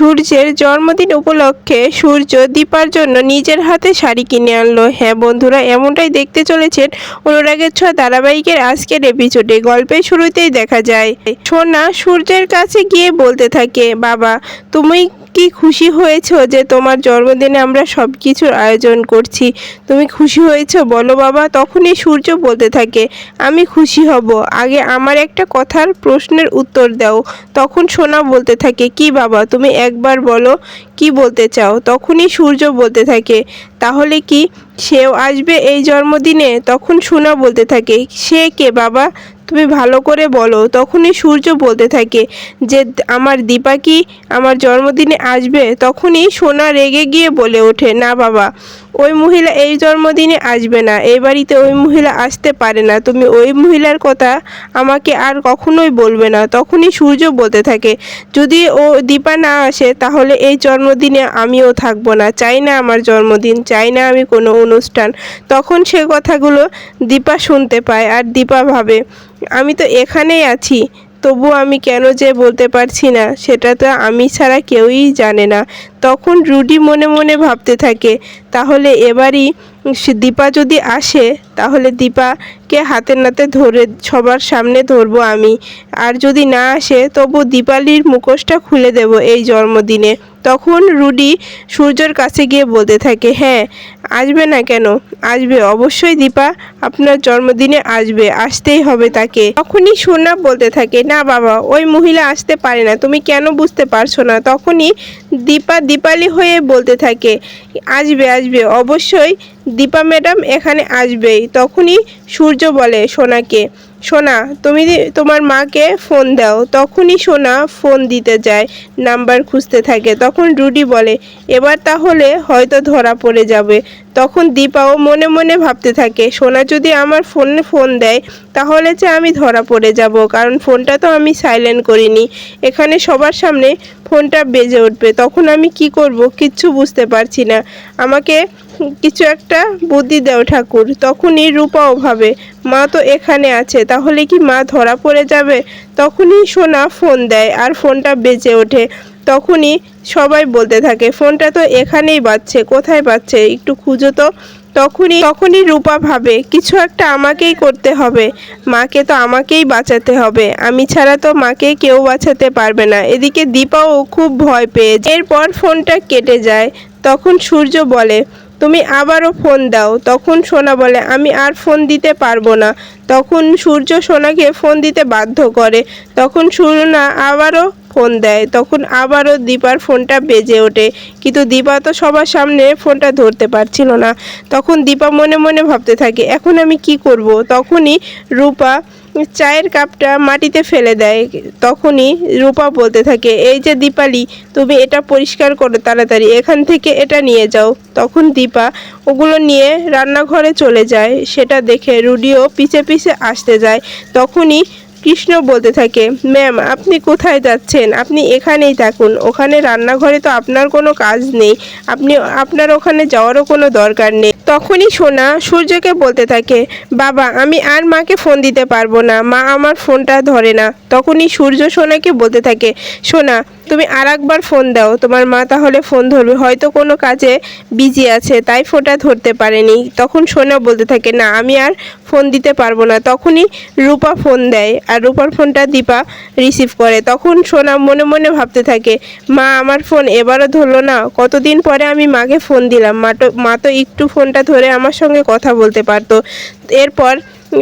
সূর্যের জন্মদিন উপলক্ষে সূর্য দীপার জন্য নিজের হাতে শাড়ি কিনে আনলো। হ্যাঁ বন্ধুরা, এমনটাই দেখতে চলেছেন অনুরাগের ছোঁয়া ধারাবাহিকের আজকের এপিসোডে গল্পের শুরুতেই দেখা যায়, সোনা সূর্যের কাছে গিয়ে বলতে থাকে, বাবা, তুমি কি খুশি হয়েছো যে তোমার জন্মদিনে আমরা সব কিছুর আয়োজন করছি? তুমি খুশি হয়েছো? বলো বাবা, তখনই সূর্য বলতে থাকে, আমি খুশি হব। আগে আমার একটা কথার প্রশ্নের উত্তর দাও। তখন সোনা বলতে থাকে, কি বাবা, তুমি একবার বলো কি বলতে চাও? তখনই সূর্য বলতে থাকে, তাহলে কি সেও আসবে এই জন্মদিনে? তখন সোনা বলতে থাকে, সে কে বাবা? তুমি ভালো করে বলো। তখনই সূর্য বলতে থাকে, যে আমার দীপা কি আমার জন্মদিনে আসবে? তখনই সোনা রেগে গিয়ে বলে ওঠে, না বাবা। ওই মহিলা এই জন্মদিনে আসবে না এই বাড়িতে ওই মহিলা আসতে পারে না। তুমি ওই মহিলার কথা আমাকে আর কখনোই বলবে না, তখনই সূর্য বলতে থাকে, যদি ও দীপা না আসে, তাহলে এই জন্মদিনে আমিও থাকব না। চাই না আমার জন্মদিন, চাই না আমি কোনো অনুষ্ঠান। তখন সে কথাগুলো দীপা শুনতে পায় আর দীপা ভাবে, আমি তো এখানেই আছি। তবু আমি কেন যে বলতে পারছি না, সেটা তো আমি ছাড়া কেউই জানে না। তখন রুডি মনে মনে ভাবতে থাকে, তাহলে এবারই দীপা যদি আসে, তাহলে দীপাকে হাতের নাতে ধরে সবার সামনে ধরবো আমি। আর যদি না আসে, তবু দীপালির মুখোশটা খুলে দেব এই জন্মদিনে। তখন রুডি সূর্যর কাছে গিয়ে বলতে থাকে হ্যাঁ আসবে না কেন? আসবে, অবশ্যই দীপা, আপনার জন্মদিনে আসবে, আসতেই হবে তাকে। তখনই সোনা বলতে থাকে, না বাবা, ওই মহিলা আসতে পারে না, তুমি কেন বুঝতে পারছ না? তখনই দীপা দীপালি হয়ে বলতে থাকে, আসবে আসবে, অবশ্যই দীপা ম্যাডাম এখানে আসবেই। তখনই সূর্য বলে সোনাকে সোনা, তুমি তোমার মাকে ফোন দাও। তখনই সোনা ফোন দিতে যায়, নাম্বার খুঁজতে থাকে। তখন রুডি বলে, এবার তাহলে হয়তো ধরা পড়ে যাবে। তখন দীপাও মনে মনে ভাবতে থাকে, সোনা যদি আমার ফোনে ফোন দেয়, তাহলে যে আমি ধরা পড়ে যাব? কারণ ফোনটা তো আমি সাইলেন্ট করিনি। এখানে সবার সামনে ফোনটা বেজে উঠবে। তখন আমি কি করব? কিচ্ছু বুঝতে পারছি না। আমাকে কিছু একটা বুদ্ধি দাও ঠাকুর, তখনই রূপাও ভাবে মা তো এখানে আছে, তাহলে কি মা ধরা পড়ে যাবে? তখনই সোনা ফোন দেয়, আর ফোনটা বেজে ওঠে। তখনই সবাই বলতে থাকে, ফোনটা তো এখানেই বাজছে, কোথায় বাজছে, একটু খুঁজো তো। তখনই তখনই রূপা ভাবে, কিছু একটা আমাকেই করতে হবে, মাকে তো আমাকেই বাঁচাতে হবে, আমি ছাড়া তো মাকে কেউ বাঁচাতে পারবে না। এদিকে দীপাও খুব ভয় পেয়ে এরপর ফোনটা কেটে যায়, তখন সূর্য বলে তুমি আবারও ফোন দাও। তখন সোনা বলে, আমি আর ফোন দিতে পারব না। তখন সূর্য সোনাকে ফোন দিতে বাধ্য করে। তখন সোনা আবারও ফোন দেয়। তখন আবারও দীপার ফোনটা বেজে ওঠে। কিন্তু দীপা তো সবার সামনে ফোনটা ধরতে পারছিল না। তখন দীপা মনে মনে ভাবতে থাকে, এখন আমি কি করব? তখনই রূপা চায়ের কাপটা মাটিতে ফেলে দেয়। তখনই রূপা বলতে থাকে, এই যে দীপালি, তুমি এটা পরিষ্কার করো তাড়াতাড়ি, এখান থেকে এটা নিয়ে যাও। তখন দীপা ওগুলো নিয়ে রান্নাঘরে চলে যায়। সেটা দেখে রুডিও পিছে পিছে আসতে যায়। তখনই কৃষ্ণ বলতে থাকে, ম্যাম, আপনি কোথায় যাচ্ছেন? আপনি এখানেই থাকুন। ওখানে রান্নাঘরে তো আপনার কোনো কাজ নেই। আপনি, আপনার ওখানে যাওয়ারও কোনো দরকার নেই। তখনই সোনা সূর্যকে বলতে থাকে, বাবা, আমি আর মাকে ফোন দিতে পারব না। মা আমার ফোনটা ধরে না। তখনই সূর্য সোনাকে বলতে থাকে, সোনা তুমি আর একবার ফোন দাও। তোমার মা তাহলে ফোন ধরবে। হয়তো কোনো কাজে বিজি আছে, তাই ফোনটা ধরতে পারেনি। তখন সোনা বলতে থাকে, না, আমি আর ফোন দিতে পারব না। তখনই রূপা ফোন দেয় আর রূপার ফোনটা দীপা রিসিভ করে। তখন সোনা মনে মনে ভাবতে থাকে, মা, আমার ফোন এবারও ধরলো না। কতদিন পরে আমি মাকে ফোন দিলাম? মা তো মা তো একটু ফোনটা ধরে আমার সঙ্গে কথা বলতে পারতো। এরপর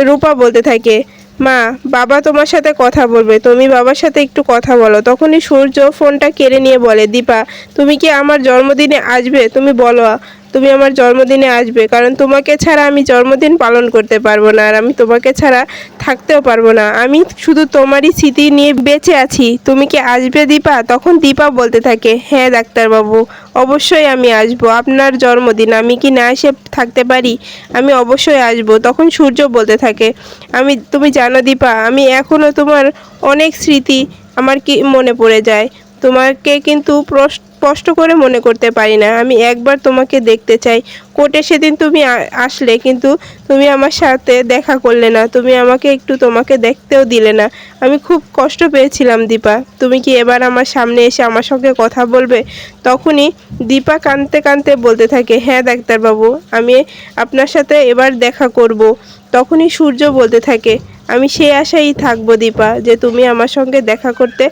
রূপা বলতে থাকে মা, বাবা তোমার সাথে কথা বলবে। তুমি বাবার সাথে একটু কথা বলো। তখনই সূর্য ফোনটা কেড়ে নিয়ে বলে, দীপা, তুমি কি আমার জন্মদিনে আসবে? তুমি বলো তুমি আমার জন্মদিনে আসবে, কারণ তোমাকে ছাড়া আমি জন্মদিন পালন করতে পারব না, আর আমি তোমাকে ছাড়া থাকতেও পারব না। আমি শুধু তোমারই স্মৃতি নিয়ে বেঁচে আছি। তুমি কি আসবে দীপা? তখন দীপা বলতে থাকে হ্যাঁ ডাক্তারবাবু, অবশ্যই আমি আসব। আপনার জন্মদিন, আমি কি না এসে থাকতে পারি? আমি অবশ্যই আসব। তখন সূর্য বলতে থাকে, আমি, তুমি জানো দীপা, আমি এখনও তোমার অনেক স্মৃতি আমার কি মনে পড়ে যায়? তোমাকে কিন্তু প্রশ- স্পষ্ট করে মনে করতে পারি না। আমি একবার তোমাকে দেখতে চাই। কোর্টে সেদিন তুমি আসলে কিন্তু তুমি আমার সাথে দেখা করলে না। তুমি আমাকে একটু তোমাকে দেখতেও দিলে না। আমি খুব কষ্ট পেয়েছিলাম, দীপা। তুমি কি এবার আমার সামনে এসে আমার সঙ্গে কথা বলবে? তখনই দীপা কাঁদতে কাঁদতে বলতে থাকে হ্যাঁ ডাক্তারবাবু, আমি আপনার সাথে এবার দেখা করব। তখনই সূর্য বলতে থাকে, আমি সেই আশাই থাকব, দীপা, যে তুমি আমার সঙ্গে দেখা করতে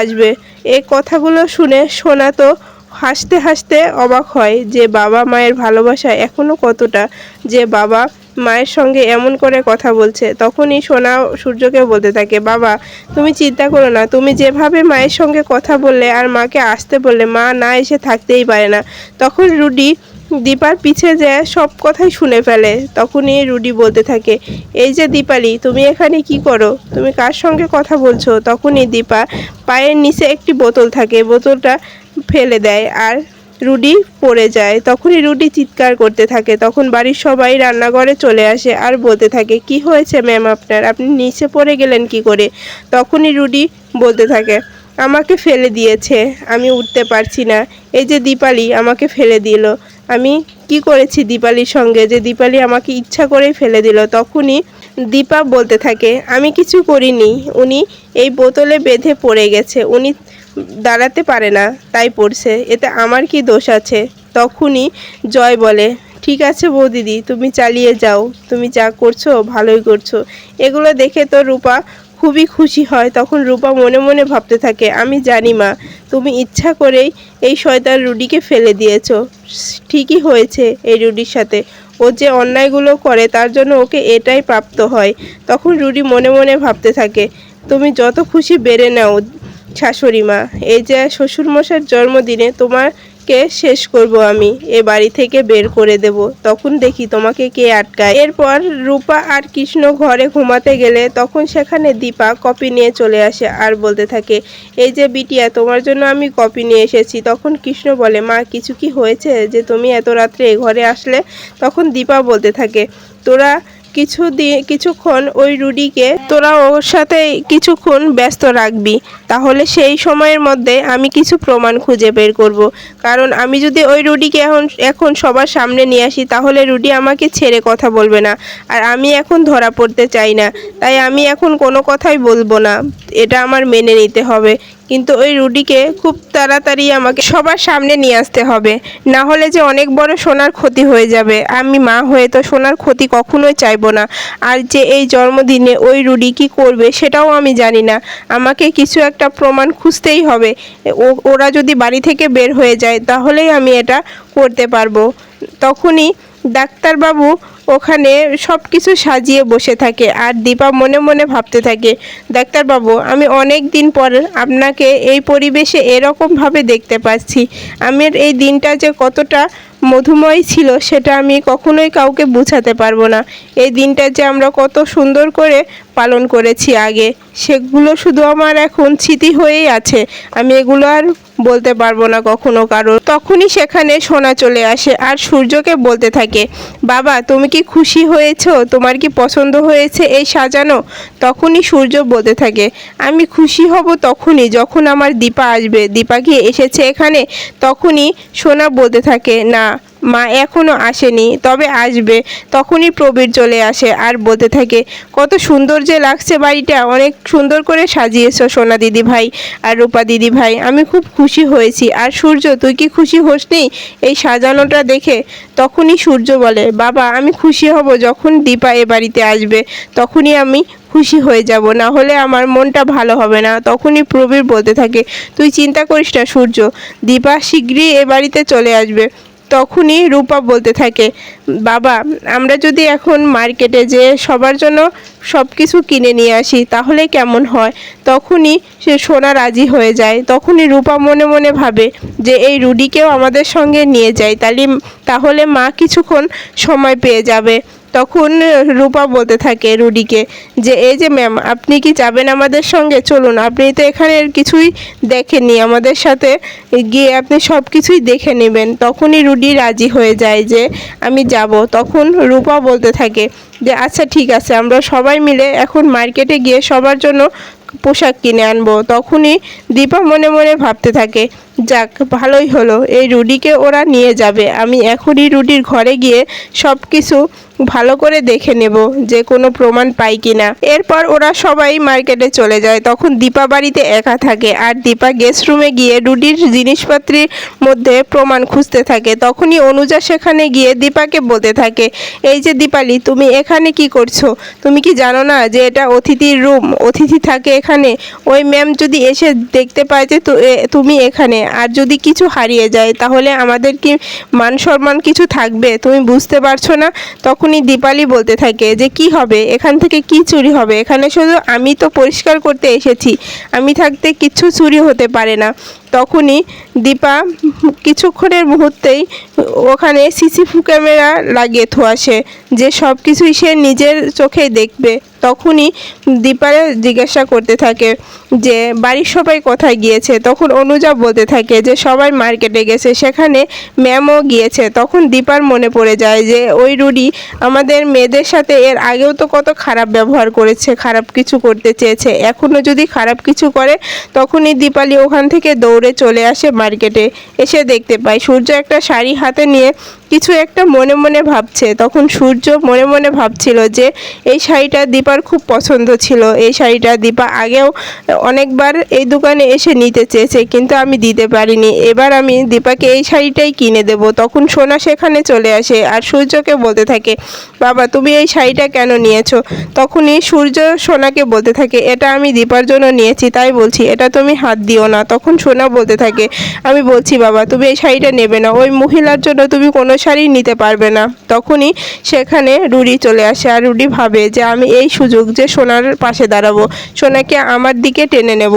আসবে। এই কথাগুলো শুনে সোনা তো হাসতে হাসতে অবাক হয় যে বাবা মায়ের ভালোবাসা এখনও কতটা? যে বাবা মায়ের সঙ্গে এমন করে কথা বলছে। তখনই সোনা সূর্যকে বলতে থাকে, বাবা, তুমি চিন্তা করো না। তুমি যেভাবে মায়ের সঙ্গে কথা বললে আর মাকে আসতে বললে, মা না এসে থাকতেই পারে না। তখন রুডি দীপার পিছে যে সব কথাই শুনে ফেলে, তখনই রুডি বলতে থাকে, এই যে দীপালি, তুমি এখানে কি করো? তুমি কার সঙ্গে কথা বলছো? তখনই দীপা পায়ের নিচে একটি বোতল থাকে, বোতলটা ফেলে দেয় আর রুডি পড়ে যায়। তখনই রুডি চিৎকার করতে থাকে, তখন বাড়ির সবাই রান্নাঘরে চলে আসে আর বলতে থাকে, কি হয়েছে ম্যাম আপনার? আপনি নিচে পড়ে গেলেন কি করে? তখনই রুডি বলতে থাকে, আমাকে ফেলে দিয়েছে, আমি উঠতে পারছি না। এই যে দীপালি, আমাকে ফেলে দিল। আমি কি করেছি দীপালির সঙ্গে? যে দীপালি আমাকে ইচ্ছা করেই ফেলে দিল, তখনই দীপা বলতে থাকে, আমি কিছু করিনি। উনি এই বোতলে বেঁধে পড়ে গেছে। উনি দাঁড়াতে পারে না, তাই পড়ছে। এতে আমার কি দোষ আছে? তখনই জয় বলে, ঠিক আছে বৌদিদি, তুমি চালিয়ে যাও। তুমি যা করছ, ভালোই করছ। এগুলো দেখে তো রূপা খুবই খুশি হয়, তখন রূপা মনে মনে ভাবতে থাকে, আমি জানি মা, তুমি ইচ্ছা করেই এই শয়তান রুডিকে ফেলে দিয়েছ। ঠিকই হয়েছে এই রুডির সাথে। ও যে অন্যায়গুলো করে, তার জন্য ওকে এটাই প্রাপ্ত হয়। তখন রুডি মনে মনে ভাবতে থাকে, তুমি যত খুশি বেড়ে নাও শাশুড়ি মা। এই যে শ্বশুরমশার জন্মদিনে তোমাকে শেষ করব আমি। এ বাড়ি থেকে বের করে দেব। তখন দেখি তোমাকে কে আটকায়। এরপর রূপা আর কৃষ্ণ ঘরে ঘুমাতে গেলে তখন সেখানে দীপা কপি নিয়ে চলে আসে আর বলতে থাকে, এই যে বিটিয়া, তোমার জন্য আমি কপি নিয়ে এসেছি। তখন কৃষ্ণ বলে, মা, কিছু কি হয়েছে যে তুমি এত রাত্রে এ ঘরে আসলে? তখন দীপা বলতে থাকে, তোরা কিছু কিছুক্ষণ ওই রুডিকে, তোরা ওর সাথে কিছুক্ষণ ব্যস্ত রাখবি। তাহলে সেই সময়ের মধ্যে আমি কিছু প্রমাণ খুঁজে বের করব। কারণ আমি যদি ওই রুডিকে এখন এখন সবার সামনে নিয়ে আসি, তাহলে রুডি আমাকে ছেড়ে কথা বলবে না। আর আমি এখন ধরা পড়তে চাই না। তাই আমি এখন কোনো কথাই বলব না। এটা আমার মেনে নিতে হবে। কিন্তু ওই রুডিকে খুব তাড়াতাড়ি আমাকে সবার সামনে নিয়ে আসতে হবে। না হলে যে অনেক বড় সোনার ক্ষতি হয়ে যাবে। আমি মা হয়ে তো সোনার ক্ষতি কখনোই চাইব না। আর যে এই জন্মদিনে ওই রুডি কি করবে সেটাও আমি জানি না। আমাকে কিছু একটা প্রমাণ খুঁজতেই হবে। ওরা যদি বাড়ি থেকে বের হয়ে যায় তাহলেই আমি এটা করতে পারব। তখনই ডাক্তারবাবু ওখানে সব কিছু সাজিয়ে বসে থাকে আর দীপা মনে মনে ভাবতে থাকে, ডাক্তারবাবু, আমি অনেক দিন পর আপনাকে এই পরিবেশে এরকমভাবে দেখতে পাচ্ছি। আমার এই দিনটা যে কতটা মধুময় ছিল, সেটা আমি কখনোই কাউকে বোঝাতে পারব না। এই দিনটা যে আমরা কত সুন্দর করে পালন করেছি আগে। সেগুলো শুধু আমার এখন স্মৃতি হয়েই আছে। আমি এগুলো আর বলতে পারব না কখনো কারও তখনই সেখানে সোনা চলে আসে আর সূর্যকে বলতে থাকে, বাবা, তুমি কি খুশি হয়েছো? তোমার কি পছন্দ হয়েছে এই সাজানো? তখনই সূর্য বলতে থাকে, আমি খুশি হব তখনই, যখন আমার দীপা আসবে। দীপা কি এসেছে এখানে? তখনই সোনা বলতে থাকে, না মা এখনও আসেনি, তবে আসবে, তখনই প্রবীর চলে আসে আর বলতে থাকে, কত সুন্দর যে লাগছে বাড়িটা, অনেক সুন্দর করে সাজিয়েছ সোনা দিদি ভাই আর রূপা দিদি ভাই, আমি খুব খুশি হয়েছি। আর সূর্য, তুই কি খুশি হোসনি এই সাজানোটা দেখে? তখনই সূর্য বলে, বাবা, আমি খুশি হব যখন দীপা এ বাড়িতে আসবে, তখনই আমি খুশি হয়ে যাব, না হলে আমার মনটা ভালো হবে না। তখনই প্রবীর বলতে থাকে, তুই চিন্তা করিস না সূর্য, দীপা শীঘ্রই এ বাড়িতে চলে আসবে। তখনই রূপা বলতে থাকে, বাবা, আমরা যদি এখন মার্কেটে যে সবার জন্য সব কিছু কিনে নিয়ে আসি, তাহলে কেমন হয়? তখনই সে সোনা রাজি হয়ে যায়। তখনই রূপা মনে মনে ভাবে যে, এই রুডিকেও আমাদের সঙ্গে নিয়ে যায় তাহলে তাহলে মা কিছুক্ষণ সময় পেয়ে যাবে। তখন রূপা বলতে থাকে রুডিকে যে, এই যে ম্যাম আপনি কি যাবেন আমাদের সঙ্গে? চলুন, আপনি তো এখানে কিছুই দেখেননি আমাদের সাথে। গিয়ে আপনি সব কিছুই দেখে নেবেন। তখনই রুডি রাজি হয়ে যায় যে, আমি যাব। তখন রূপা বলতে থাকে যে আচ্ছা ঠিক আছে, আমরা সবাই মিলে এখন মার্কেটে গিয়ে সবার জন্য পোশাক কিনে আনব। তখনই দীপা মনে মনে ভাবতে থাকে যাক, ভালোই হলো। এই রুডিকে ওরা নিয়ে যাবে। আমি এখনই রুডির ঘরে গিয়ে সব কিছু ভালো করে দেখে নেব যে কোনো প্রমাণ পাই কিনা। এরপর ওরা সবাই মার্কেটে চলে যায়। তখন দীপা বাড়িতে একা থাকে আর দীপা গেস্ট রুমে গিয়ে রুডির জিনিসপত্রের মধ্যে প্রমাণ খুঁজতে থাকে। তখনই অনুজা সেখানে গিয়ে দীপাকে বলতে থাকে, এই যে দীপালি, তুমি এখানে কি করছ? তুমি কি জানো না যে এটা অতিথির রুম অতিথি থাকে এখানে। ওই ম্যাম যদি এসে দেখতে পায় যে তুমি এখানে আর যদি কিছু হারিয়ে যায়, তাহলে আমাদের কি মান সম্মান কিছু থাকবে? তুমি বুঝতে পারছ না? তখনই দীপালি বলতে থাকে যে, কি হবে? এখান থেকে কি চুরি হবে? এখানে শুধু আমি তো পরিষ্কার করতে এসেছি। আমি থাকতে কিচ্ছু চুরি হতে পারে না। তখনই দীপা কিছুক্ষণের মুহূর্তেই ওখানে সিসি ক্যামেরা লাগিয়ে থোয়াসে যে সব কিছুই সে নিজের চোখেই দেখবে, তখনই দীপারে জিজ্ঞাসা করতে থাকে যে, বাড়ির সবাই কোথায় গিয়েছে? তখন অনুজা বলতে থাকে যে, সবাই মার্কেটে গেছে, সেখানে ম্যামও গিয়েছে। তখন দীপার মনে পড়ে যায় যে, ওই রুডি আমাদের মেয়েদের সাথে এর আগেও তো কত খারাপ ব্যবহার করেছে, খারাপ কিছু করতে চেয়েছে। এখনও যদি খারাপ কিছু করে, তখনই দীপালি ওখান থেকে দৌড়ে চলে আসে মার্কেটে। এসে দেখতে পায়, সূর্য একটা শাড়ি হাতে নিয়ে কিছু একটা মনে মনে ভাবছে। তখন সূর্য মনে মনে ভাবছিল যে, এই শাড়িটা দীপার খুব পছন্দ ছিল। এই শাড়িটা দীপা আগেও অনেকবার এই দোকানে এসে নিতে চেয়েছে, কিন্তু আমি দিতে পারিনি। এবার আমি দীপাকে এই শাড়িটাই কিনে দেব। তখন সোনা সেখানে চলে আসে আর সূর্যকে বলতে থাকে বাবা, তুমি এই শাড়িটা কেন নিয়েছো? তখনই সূর্য সোনাকে বলতে থাকে, এটা আমি দীপার জন্য নিয়েছি, তাই বলছি, এটা তুমি হাত দিও না। তখন সোনা বলতে থাকে, আমি বলছি বাবা, তুমি এই শাড়িটা নেবে না, ওই মহিলার জন্য তুমি কোনো শাড়ি নিতে পারবে না। তখনই সেখানে রুডি চলে আসে, আর রুডি ভাবে যে আমি এই সুযোগ যে সোনার পাশে দাঁড়াবো, সোনাকে আমার দিকে টেনে নেব।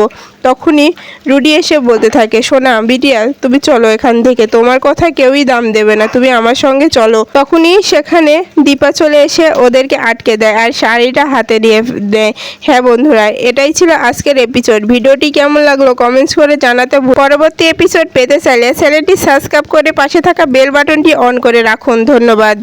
তখনই রুডি এসে বলতে থাকে, সোনা বিটিয়া তুমি চলো এখান থেকে, তোমার কথা কেউই দাম দেবে না, তুমি আমার সঙ্গে চলো। তখনই সেখানে দীপা চলে এসে ওদেরকে আটকে দেয় আর শাড়িটা হাতে নিয়ে দেয়। হ্যাঁ বন্ধুরা, এটাই ছিল আজকের এপিসোড ভিডিওটি কেমন লাগল কমেন্টস করে জানাতে পরবর্তী এপিসোড পেতে চাইলে চ্যানেলটি সাবস্ক্রাইব করে পাশে থাকা বেল বাটনটি অন করে রাখুন। ধন্যবাদ।